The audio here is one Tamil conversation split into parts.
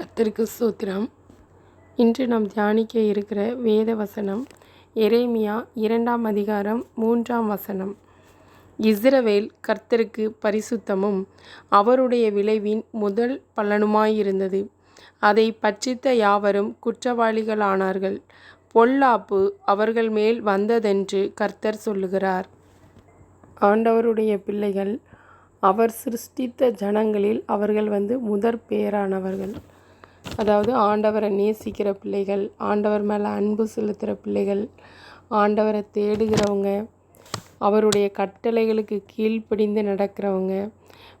கர்த்தருக்கு சூத்திரம் இன்று நாம் தியானிக்க இருக்கிற வேத வசனம் எரேமியா இரண்டாம் அதிகாரம் மூன்றாம் வசனம். இஸ்ரவேல் கர்த்தருக்கு பரிசுத்தமும் அவருடைய விளைவின் முதல் பலனுமாயிருந்தது. அதை பட்சித்த யாவரும் குற்றவாளிகளானார்கள். பொல்லாப்பு அவர்கள் மேல் வந்ததென்று கர்த்தர் சொல்லுகிறார். ஆண்டவருடைய பிள்ளைகள் அவர் சிருஷ்டித்த ஜனங்களில் அவர்கள் வந்து முதற் பேரானவர்கள். அதாவது ஆண்டவரை நேசிக்கிற பிள்ளைகள் ஆண்டவர் மேலே அன்பு செலுத்துகிற பிள்ளைகள் ஆண்டவரை தேடுகிறவங்க அவருடைய கட்டளைகளுக்கு கீழ்ப்படிந்து நடக்கிறவங்க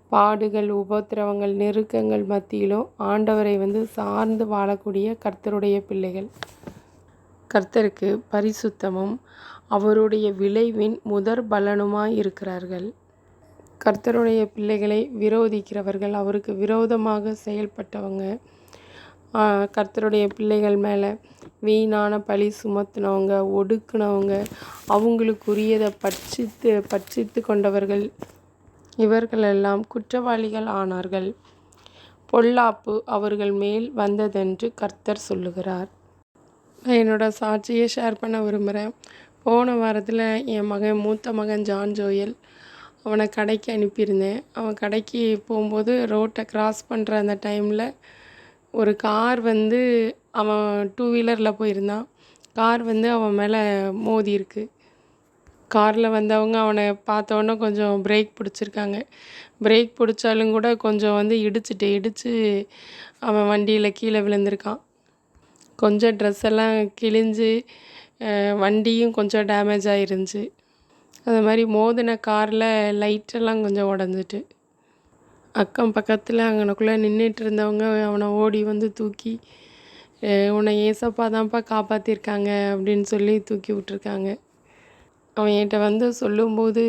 பாடுகள் உபத்திரவங்கள் நெருக்கங்கள் மத்தியிலும் ஆண்டவரை வந்து சார்ந்து வாழக்கூடிய கர்த்தருடைய பிள்ளைகள். கர்த்தருக்கு பரிசுத்தமும் அவருடைய விளைவின் முதற் பலனுமாய் இருக்கிறார்கள். கர்த்தருடைய பிள்ளைகளை விரோதிக்கிறவர்கள் அவருக்கு விரோதமாக செயல்பட்டவங்க கர்த்தருடைய பிள்ளைகள் மேலே வீணான பழி சுமத்தினவங்க ஒடுக்குனவங்க அவங்களுக்குரியதை பட்சித்து பட்சித்து கொண்டவர்கள் இவர்களெல்லாம் குற்றவாளிகள் ஆனார்கள். பொல்லாப்பு அவர்கள் மேல் வந்ததென்று கர்த்தர் சொல்லுகிறார். நான் என்னோடய சாட்சியை ஷேர் பண்ண விரும்புகிறேன் போன வாரத்தில் என் மகன் மூத்த மகன் ஜான் ஜோயல் அவனை கடைக்கு அனுப்பியிருந்தேன். அவன் கடைக்கு போகும்போது ரோட்டை கிராஸ் பண்ணுற அந்த டைமில் ஒரு கார் வந்து அவன் டூ வீலரில் போயிருந்தான். கார் வந்து அவன் மேலே மோதி இருக்கு. காரில் வந்தவங்க அவனை பார்த்தோன்னே கொஞ்சம் பிரேக் பிடிச்சிருக்காங்க. பிரேக் பிடிச்சாலும் கூட கொஞ்சம் வந்து இடிச்சிட்டு இடித்து அவன் வண்டியில் கீழே விழுந்திருக்கான். கொஞ்சம் ட்ரெஸ் எல்லாம் கிழிஞ்சு வண்டியும் கொஞ்சம் டேமேஜ் ஆகிருந்துச்சி அது மாதிரி மோதின காரில் லைட்டெல்லாம் கொஞ்சம் உடஞ்சிட்டு. அக்கம் பக்கத்தில் அங்கனக்குள்ளே நின்றுட்டு இருந்தவங்க அவனை ஓடி வந்து தூக்கி உன்னை ஏசப்பா தான்ப்பா காப்பாற்றிருக்காங்க அப்படின்னு சொல்லி தூக்கி விட்ருக்காங்க. அவன் என்கிட்ட வந்து சொல்லும்போது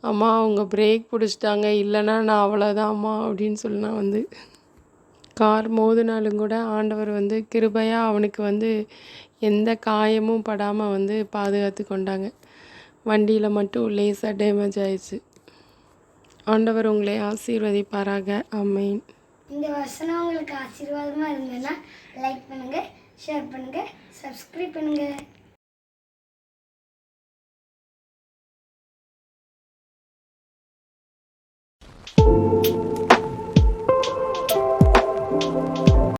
அம்மா அவங்க பிரேக் பிடிச்சிட்டாங்க. இல்லைன்னா நான் அவ்வளோதான் அம்மா அப்படின்னு சொல்லி வந்து கார் மோதினாலும் கூட ஆண்டவர் வந்து கிருபையாக அவனுக்கு வந்து எந்த காயமும் படாமல் வந்து பாதுகாத்து கொண்டாங்க. வண்டியில் மட்டும் லேசாக டேமேஜ் ஆயிடுச்சு. ஆண்டவர் உங்களை ஆசீர்வதிப்பாராக. அம்மையின் இந்த வசனம் உங்களுக்கு ஆசீர்வாதமாக இருந்ததுன்னா லைக் பண்ணுங்கள் ஷேர் பண்ணுங்கள் சப்ஸ்கிரைப் பண்ணுங்கள்